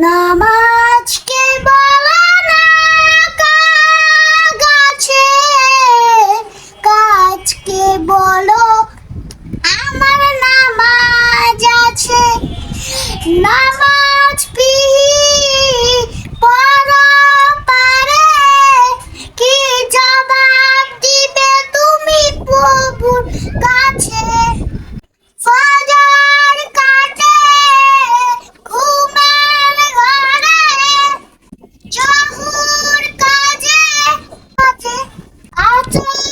নামাজকে বলা না গাছে কাজকে বলো? আমার নামাজ আছে। নামাজ আছে